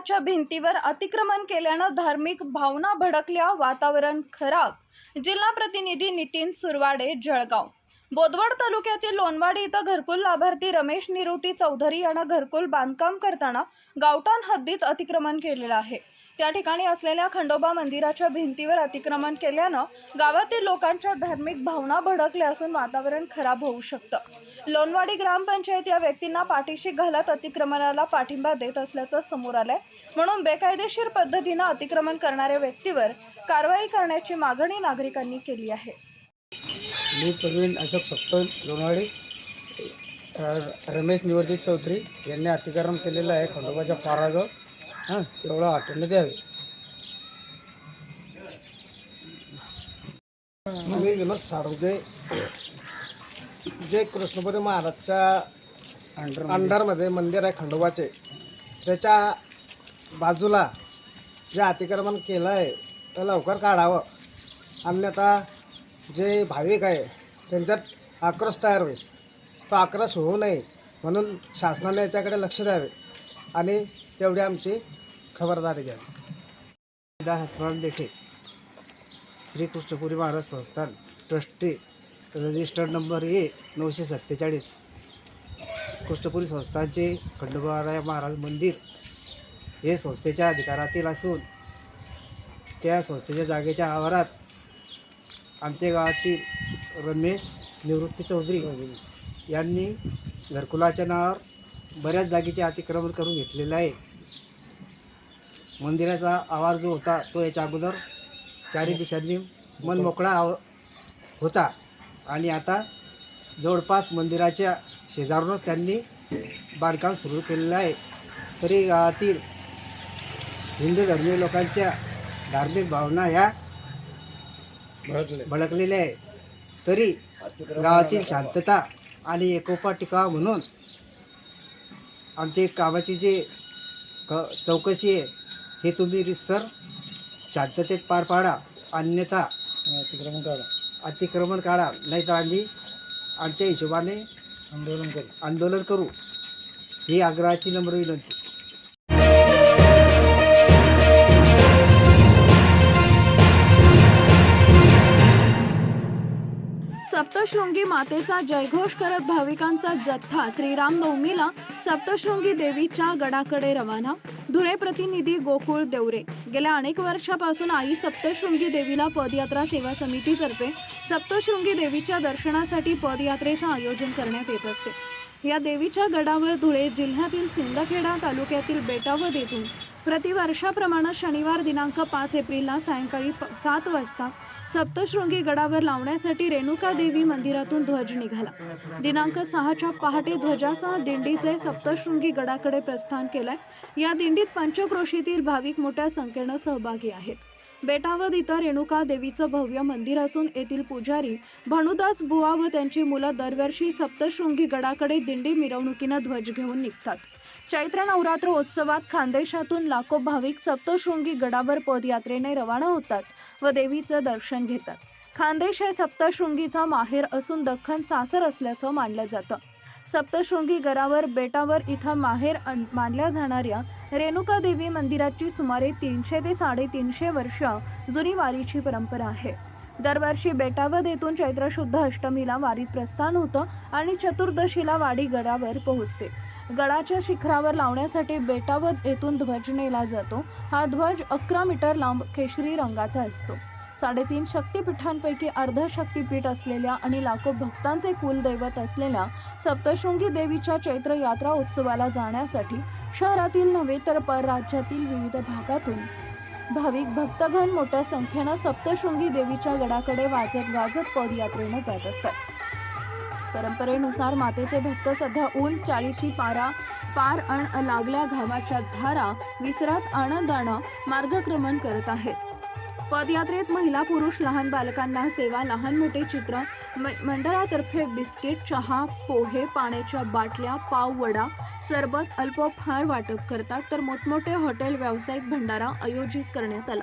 मंदिराच्या भिंतीवर अतिक्रमण केल्यानं धार्मिक भावना भडकल्या वातावरण खराब. जिल्हा प्रतिनिधी नितीन सुरवाडे जळगाव. बोदवड तालुक्यातील लोणवाडी इथं घरकुल लाभार्थी रमेश निरुती चौधरी यांना घरकुल बांधकाम करताना गावठाण हद्दीत अतिक्रमण केलेलं आहे. त्या ठिकाणी असलेल्या खंडोबा मंदिराच्या भिंतीवर अतिक्रमण केल्यानं गावातील लोकांच्या धार्मिक भावना भडकल्या असून वातावरण खराब होऊ शकतं. लोणवाडी ग्रामपंचायत या व्यक्तींना पाठीशी घालत अतिक्रमणाला पाठिंबा देत असल्याचं समोर आलंय. म्हणून बेकायदेशीर पद्धतीनं अतिक्रमण करणाऱ्या व्यक्तीवर कारवाई करण्याची मागणी नागरिकांनी केली आहे. मी प्रवीण अशोक सप्तन लोणवाडी. रमेश निवर्जित चौधरी यांनी अतिक्रमण केलेलं आहे खंडोबाच्या पाराजवळ हां तेवढं हटवण्यात यावे मी विनोद साळुंके जे कृष्णपुरी महाराजच्या अंडरमध्ये. मंदिर आहे खंडोबाचे. त्याच्या बाजूला जे अतिक्रमण केलं आहे ते लवकर काढावं. अन्यथा जे भाविक आहे त्यांच्यात आक्रोश तयार होईल. तो आक्रोश होऊ नये म्हणून शासनाने याच्याकडे लक्ष द्यावे. आणि तेवढी आमची खबरदारी घ्यावी हसराम श्री कृष्णपुरी महाराज संस्थान ट्रस्टी रजिस्टर्ड नंबर ए नऊशे सत्तेचाळीस. कृष्णपुरी संस्थानचे खंडोबाराय महाराज मंदिर हे संस्थेच्या अधिकारातील असून त्या संस्थेच्या जागेच्या आवारात आमच्या गावातील रमेश निवृत्ती चौधरी यांनी घरकुलाच्या नावावर बऱ्याच जागेचे अतिक्रमण करून घेतलेलं आहे. मंदिराचा आवार जो होता तो याच्या अगोदर चारी दिशांनी मनमोकळा आव होता. आणि आता जवळपास मंदिराच्या शेजारूनच त्यांनी बांधकाम सुरू केलेलं आहे. तरी गावातील हिंदू धर्मीय लोकांच्या धार्मिक भावना ह्या भडकलेल्या आहे तरी गावातील शांतता आणि एकोपा टिकावा म्हणून आमचे कामाची जे क चौकशी आहे हे तुम्ही रिसर शांततेत पार पाडा. अन्यथा अतिक्रमण काढा. अतिक्रमण काढा. नाहीतर आम्ही आमच्या हिशोबाने आंदोलन करू. आंदोलन करू. ही आग्रहाची नम्र विनंती. सप्तशृंगी मातेचा जयघोष करत भाविकांचा जथ्था श्रीराम नवमीला सप्तशृंगी देवीच्या गडाकडे रवाना. धुळे प्रतिनिधी गोकुळ देवरे. गेल्या अनेक वर्षापासून आई सप्तशृंगी देवीला पदयात्रा सेवा समितीतर्फे सप्तशृंगी देवीच्या दर्शनासाठी पदयात्रेचं आयोजन करण्यात येत असते. या देवीच्या गडावर धुळे जिल्ह्यातील सिंदखेडा तालुक्यातील बेटावद येथून प्रतिवर्षाप्रमाणे शनिवार दिनांक पाच एप्रिलला सायंकाळी सात वाजता सप्तशृंगी गडावर लावण्यासाठी रेणुका देवी मंदिरातून ध्वज निघाला. दिनांक सहाच्या पहाटे ध्वजासह दिंडीचे सप्तशृंगी गडाकडे प्रस्थान केलंय. या दिंडीत पंचक्रोशीतील भाविक मोठ्या संख्येनं सहभागी आहेत. बेटावद इथं रेणुका देवीचं भव्य मंदिर असून येथील पुजारी भानुदास बुवा व त्यांची मुलं दरवर्षी सप्तशृंगी गडाकडे दिंडी मिरवणुकीनं ध्वज घेऊन निघतात. चैत्र नवरात्र उत्सवात खानदेशातून लाखो भाविक सप्तशृंगी गडावर पदयात्रेने रवाना होतात. व देवीचं दर्शन घेतात. खानदेश हे सप्तशृंगीचा माहेर असून दख्खन सासर असल्याचं मानलं जातं. सप्तशृंगी गडावर बेटावर इथं माहेर मानल्या जाणाऱ्या रेणुका देवी मंदिराची सुमारे तीनशे ते साडेतीनशे वर्ष जुनी वारीची परंपरा आहे. दरवर्षी बेटावद येथून चैत्रशुद्ध अष्टमीला वारीत प्रस्थान होतं आणि चतुर्दशीला वाडी गडावर पोहोचते. गडाच्या शिखरावर लावण्यासाठी बेटावत येथून ध्वज नेला जातो. हा ध्वज अकरा मीटर लांब केशरी रंगाचा असतो. साडेतीन शक्तिपीठांपैकी अर्ध शक्तिपीठ असलेल्या आणि लाखो भक्तांचे कुलदैवत असलेल्या सप्तशृंगी देवीच्या चैत्र यात्रा उत्सवाला जाण्यासाठी शहरातील नव्हे तर परराज्यातील विविध भागातून भाविक भक्तगण मोठ्या संख्येनं सप्तशृंगी देवीच्या गडाकडे वाजत गाजत पदयात्रेनं जात असतात. परंपरेनुसार मातेचे भक्त सध्या ऊन चाळीशी पारा पार अण लागल्या घामाच्या धारा विसरात आनंदानं मार्गक्रमण करत आहेत. पदयात्रेत महिला पुरुष लहान बालकांना सेवा लहान मोठे चित्र मंडळातर्फे बिस्किट चहा पोहे पाण्याच्या बाटल्या पाववडा सरबत सरबत अल्पफार वाटप करतात तर मोठमोठे हॉटेल व्यावसायिक भंडारा आयोजित करण्यात आला.